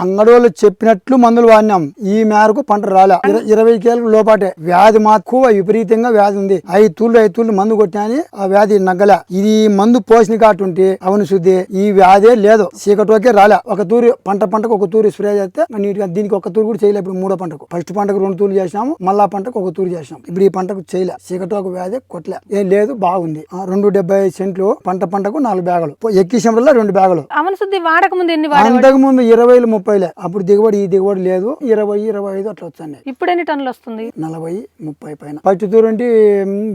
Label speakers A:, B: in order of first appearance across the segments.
A: అంగడోళ్ళు చెప్పినట్లు మందులు వాడినాం. ఈ మేరకు పంట రాలే. ఇర- ఇరవై కేలకు లోపాటే. వ్యాధి మాకు విపరీతంగా వ్యాధి ఉంది. ఐదు తూళ్ళు ఐదు తూళ్ళు మందు కొట్టాని ఆ వ్యాధి నగ్గల. ఇది మందు పోసిన కాటు ఉంటే అవును శుద్ధి. ఈ వ్యాధే లేదు. చీకటోకే రాలే. ఒక తూరి పంట పంటకు ఒక తూరి స్ప్రే చేస్తే నీట్గా దీనికి ఒక తూరు కూడా చేయలే. ఇప్పుడు మూడో పంటకు. ఫస్ట్ పంటకు రెండు తూర్లు చేసినాము. మళ్ళా పంటకు ఒక తూరు చేసినాం ఇప్పుడు ఈ పంటకు చేయలే. చీకటోక వ్యాధి కొట్టలే. ఏం లేదు బాగుంది. రెండు డెబ్బై సెంట్లు పంట పంటకు నాలుగు బ్యాగులు. ఎక్కిసంలో రెండు బ్యాగులు.
B: అవన శుద్ధి. వాడక ముందు ఎన్ని
A: అంతకు ముందు ఇరవైలు ముప్పైలే అప్పుడు దిగుబడి ఈ దిగుబడి లేదు. ఇరవై ఇరవై ఐదు అట్లా వచ్చాయి.
B: ఇప్పుడు ఎన్ని టన్నులు వస్తుంది?
A: నలభై ముప్పై పైన. ఫస్ట్ తూరంటి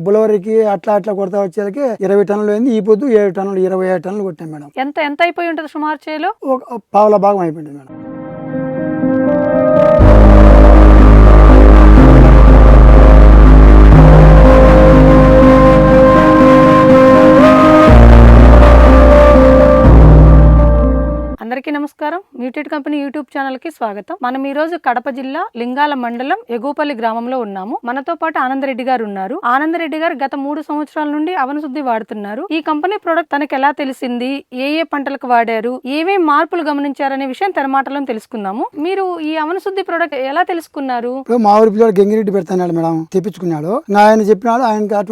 A: బులవరికి అట్లా అట్లా కొడతా వచ్చేసరికి ఇరవై టన్నులు అయింది. ఈ పొద్దు ఏడు టన్నులు ఇరవై ఏడు టన్నులు కొట్టాం మేడం.
B: ఎంత ఎంత అయిపోయి ఉంటుంది సుమారు చేలో?
A: ఒక పావుల భాగం అయిపోయింది మేడం.
B: అందరికీ నమస్కారం. మ్యూటెడ్ కంపెనీ యూట్యూబ్ ఛానల్కి స్వాగతం. మనం ఈ రోజు కడప జిల్లా లింగాల మండలం ఎగోపల్లి గ్రామంలో ఉన్నాము. మనతో పాటు ఆనందరెడ్డి గారు ఉన్నారు. ఆనందరెడ్డి గారు గత మూడు సంవత్సరాల నుండి అవన శుద్ధి వాడుతున్నారు. ఈ కంపెనీ ప్రొడక్ట్ తనకి ఎలా తెలిసింది? ఏ ఏ పంటలకు వాడారు? ఏమేం మార్పులు గమనించారనే విషయం తన మాటలో తెలుసుకుందాము. మీరు ఈ అవన శుద్ధి ప్రొడక్ట్ ఎలా తెలుసుకున్నారు?
A: మా ఊరి పిల్లడు గంగిరెడ్డి పెడతాడు మేడం. తెప్పించుకున్నాడు. ఆయన చెప్పినాడు. ఆయన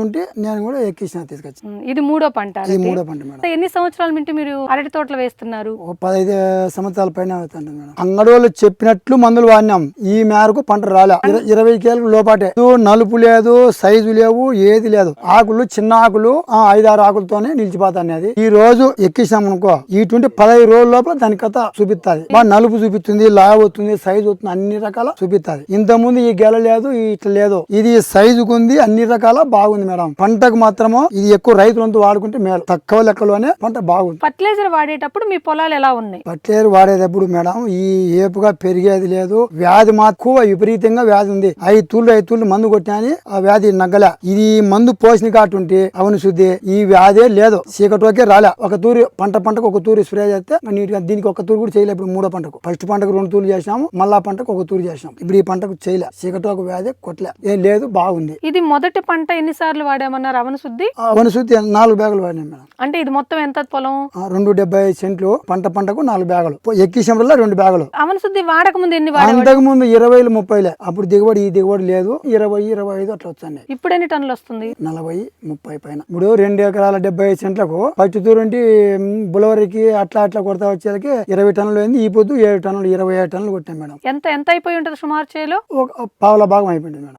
A: నేను కూడా ఎక్కించిన తీసుకొచ్చి
B: ఇది మూడో పంట.
A: మూడో పంట మేడం.
B: ఎన్ని సంవత్సరాల నుండి మీరు అరటి తోటలు వేస్తున్నారు?
A: ఒక పదహైదు సంవత్సరాల పైన అవుతుంది మేడం. అంగడోళ్ళు చెప్పినట్లు మందులు వాడినాం. ఈ మేరకు పంట రాలే. ఇరవై కేలకు లోపాటే. నలుపు లేదు సైజు లేవు ఏది లేదు. ఆకులు చిన్న ఆకులు ఐదారు ఆకులతోనే నిలిచిపోతాయి అది. ఈ రోజు ఎక్కించాం అనుకో ఇటువంటి పదహైదు రోజుల లోపల దాని కథ చూపిస్తుంది బాగా నలుపు చూపిస్తుంది లావ్ అవుతుంది సైజు అవుతుంది అన్ని రకాల చూపిస్తుంది ఇంత ముందు ఈ గెల లేదు ఇట్లా లేదు. ఇది సైజుకు ఉంది అన్ని రకాల బాగుంది మేడం. పంటకు మాత్రము ఇది ఎక్కువ రైతులంతా వాడుకుంటే మేలు. తక్కువ లెక్కలోనే పంట బాగుంది.
B: ఫర్టిలైజర్ వాడేటప్పుడు మీ పొలాలు ఎలా ఉన్నాయి?
A: పట్లేరు వాడేటప్పుడు మేడం ఈ ఏపుగా పెరిగేది లేదు. వ్యాధి మాకు విపరీతంగా వ్యాధి ఉంది. ఐదు తూళ్ళు ఐదు తూళ్ళు మందు కొట్టాని ఆ వ్యాధి నగ్గల ఇది మందు పోసిన కాటు ఉంటే అవును శుద్ధి. ఈ వ్యాధే లేదు. చీకటోకే రాలే. ఒక తూరి పంట పంటకు ఒక తూరి స్ప్రే చేస్తే నీట్గా దీనికి ఒక తూరు కూడా చేయలే ఇప్పుడు మూడో పంటకు. ఫస్ట్ పంటకు రెండు తూర్లు చేసినాము. మళ్ళా పంటకు ఒక తూరు చేసినాం ఇప్పుడు ఈ పంటకు చేయలే. చీకటోక వ్యాధి కొట్టలే. ఏం లేదు బాగుంది.
B: ఇది మొదటి పంట ఎన్నిసార్లు వాడామన్నారు అవన శుద్ధి?
A: అవును శుద్ధి. నాలుగు బ్యాగులు వాడినాం మేడం.
B: అంటే ఇది మొత్తం ఎంత పొలం?
A: రెండు డెబ్బై సెంట్లు పంట పంటకు నాలుగు బ్యాగులు. ఎక్కిసంలో రెండు బ్యాగులు.
B: అవన శుద్ధి వాడక ముందు ఎన్ని
A: అంతకు ముందు ఇరవైలు ముప్పైలే. అప్పుడు దిగుబడి ఈ దిగుబడి లేదు. ఇరవై ఇరవై ఐదు అట్లా వచ్చాయి.
B: ఇప్పుడు ఎన్ని టన్నులు వస్తుంది?
A: నలభై ముప్పై పైన. ఇప్పుడు రెండు ఎకరాల డెబ్బై ఐదు సెంట్లకు ఫస్ట్ తూరంటి బులవరికి అట్లా అట్లా కొడతా వచ్చేసరికి ఇరవై టన్నులు అయింది. ఈ పొద్దు ఏడు టన్నులు ఇరవై ఏడు టన్నులు కొట్టాం మేడం.
B: ఎంత ఎంత అయిపోయి ఉంటుంది సుమారు చేలో?
A: ఒక పావుల భాగం అయిపోయింది మేడం.